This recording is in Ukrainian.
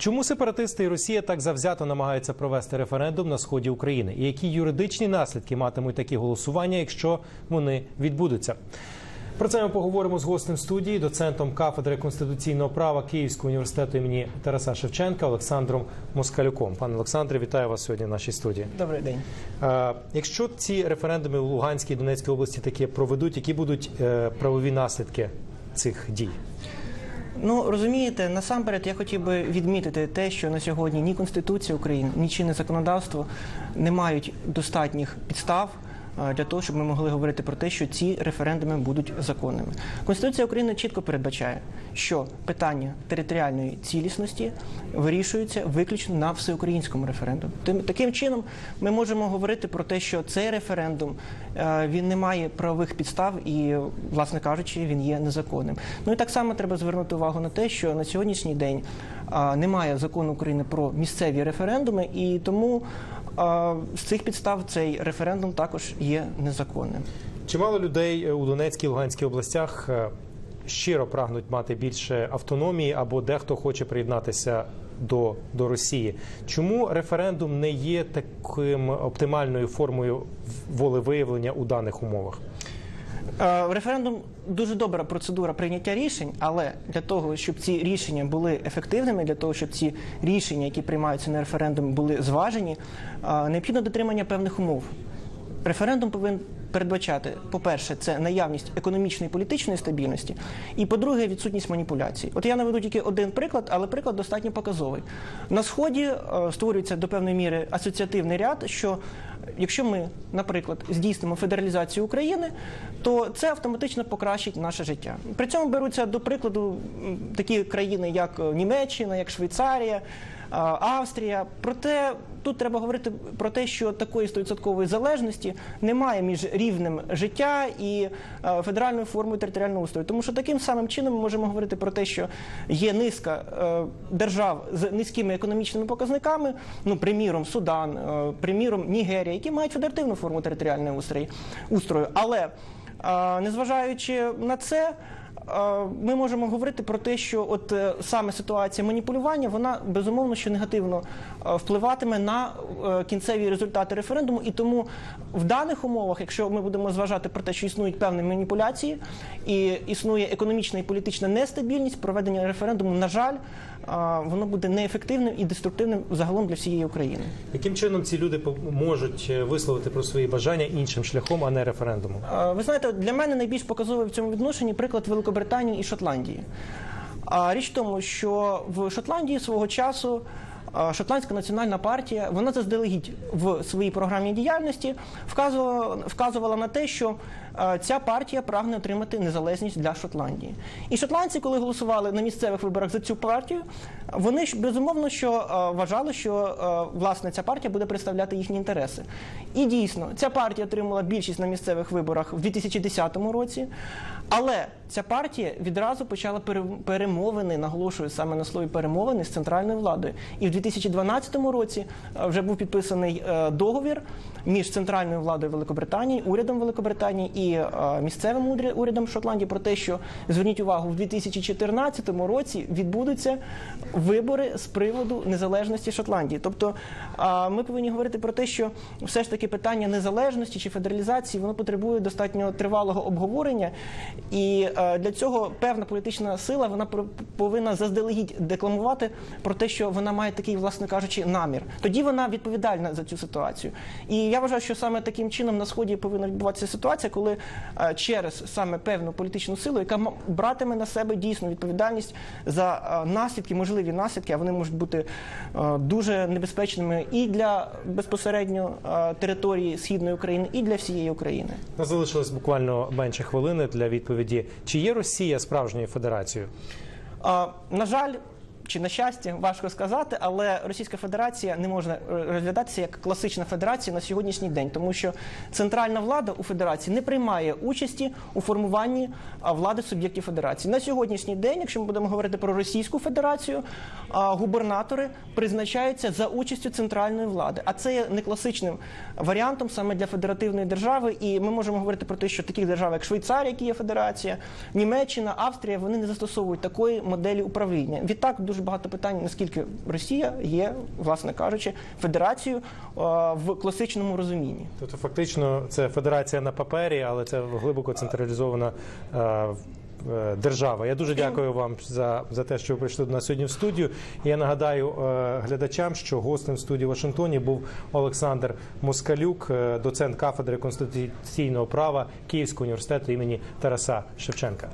Чому сепаратисти і Росія так завзято намагаються провести референдум на сході України? І які юридичні наслідки матимуть такі голосування, якщо вони відбудуться? Про це ми поговоримо з гостем студії, доцентом кафедри конституційного права Київського університету імені Тараса Шевченка Олександром Москалюком. Пане Олександре, вітаю вас сьогодні в нашій студії. Добрий день. Е, Якщо ці референдуми в Луганській і Донецькій області такі проведуть, які будуть е, правові наслідки цих дій? Ну розумієте, насамперед я хотів би відмітити те, що на сьогодні ні Конституція України, ні чинне законодавство не мають достатніх підстав. Е, Для того щоб ми могли говорити про те, що ці референдуми будуть законними, Конституція України чітко передбачає, що питання територіальної цілісності вирішується виключно на всеукраїнському референдумі. Таким чином ми можемо говорити про те, що цей референдум е, він не має правових підстав і, власне кажучи, він є незаконним. Ну і так само треба звернути увагу на те, що на сьогоднішній день немає закону України про місцеві референдуми, і тому з цих підстав цей референдум також є незаконним. Чимало людей е, у Донецькій і Луганській областях е, щиро прагнуть мати більше автономії, або дехто хоче приєднатися до, до Росії. Чому референдум не є таким оптимальною формою волевиявлення у даних умовах? Е, Референдум дуже добра процедура прийняття рішень, але для того, щоб ці рішення були ефективними, для того, щоб ці рішення, які приймаються на референдумі, були зважені, е, необхідно дотримання певних умов. Референдум повинен передбачати, по-перше, це наявність економічної і політичної стабільності, і по-друге, відсутність маніпуляцій. От я наведу тільки один приклад, але приклад достатньо показовий. На сході е, створюється до певної міри асоціативний ряд, що якщо ми, наприклад, здійснимо федералізацію України, то це автоматично покращить наше життя. При цьому беруться до прикладу такі країни, як е, Німеччина, як Швейцарія. Австрія, проте тут треба говорити про те, що такої 100% залежності немає між рівнем життя і е, федеральною формою територіального устрою. Тому що таким самим чином ми можемо говорити про те, що є низка е, держав з низькими економічними показниками, ну приміром Судан, е, приміром Нігерія, які мають федеративну форму територіального устрою, устрою. Але незважаючи на це. Ми можемо говорити про те, що от е, саме ситуація маніпулювання, вона безумовно що негативно е, впливатиме на е, кінцеві результати референдуму. І тому в даних умовах, якщо ми будемо зважати про те, що існують певні маніпуляції і існує економічна і політична нестабільність, проведення референдуму, на жаль, воно буде неефективним і деструктивним загалом для всієї України. Яким чином ці люди можуть висловити про свої бажання іншим шляхом, а не референдумом? Ви знаєте, для мене найбільш показовий в цьому відношенні приклад Великобританії і Шотландії. А річ в тому, що в Шотландії свого часу Шотландська національна партія вона заздалегідь в своїй програмі діяльності вказувала, вказувала на те, що ця партія прагне отримати незалежність для Шотландії. І шотландці, коли голосували на місцевих виборах за цю партію, вони ж безумовно що вважали, що власне ця партія буде представляти їхні інтереси. І дійсно, ця партія отримала більшість на місцевих виборах в 2010 році. Але ця партія відразу почала перемовини, наголошую саме на слові перемовини з центральною владою. І в 2012 році е, вже був підписаний е, договір між центральною владою Великобританії, урядом Великобританії і е, місцевим урядом Шотландії про те, що зверніть увагу, в 2014 році відбудуться вибори з приводу незалежності Шотландії. Тобто ми повинні говорити про те, що все ж таки питання незалежності чи федералізації воно потребує достатньо тривалого обговорення, і для цього певна політична сила вона повинна заздалегідь декламувати про те, що вона має такий, власне кажучи, намір. Тоді вона відповідальна за цю ситуацію. І я вважаю, що саме таким чином на сході повинна відбуватися ситуація, коли е, через саме певну політичну силу, яка братиме на себе дійсно відповідальність за е, наслідки, можливі наслідки, а вони можуть бути е, дуже небезпечними і для безпосередньо території східної України, і для всієї України. Нас залишилось буквально менше хвилини для відповіді. Чи є Росія справжньою федерацією? На жаль, чи на щастя, важко сказати, але Російська Федерація не може розглядатися як класична федерація на сьогоднішній день, тому що центральна влада у федерації не приймає участі у формуванні влади суб'єктів федерації. На сьогоднішній день, якщо ми будемо говорити про Російську Федерацію, губернатори призначаються за участю центральної влади. А це є не класичним варіантом саме для федеративної держави. І ми можемо говорити про те, що таких держав, як Швейцарія, які є федерація, Німеччина, Австрія, вони не застосовують такої моделі управління. Відтак дуже дуже багато питань, наскільки Росія є, власне кажучи, федерацією в класичному розумінні. Тобто, фактично, це федерація на папері, але це глибоко централізована е, е, держава. Я дуже дякую вам за, за те, що ви прийшли до нас сьогодні в студію. Я нагадаю е, глядачам, що гостем студії в Вашингтоні був Олександр Москалюк, е, доцент кафедри конституційного права Київського університету імені Тараса Шевченка.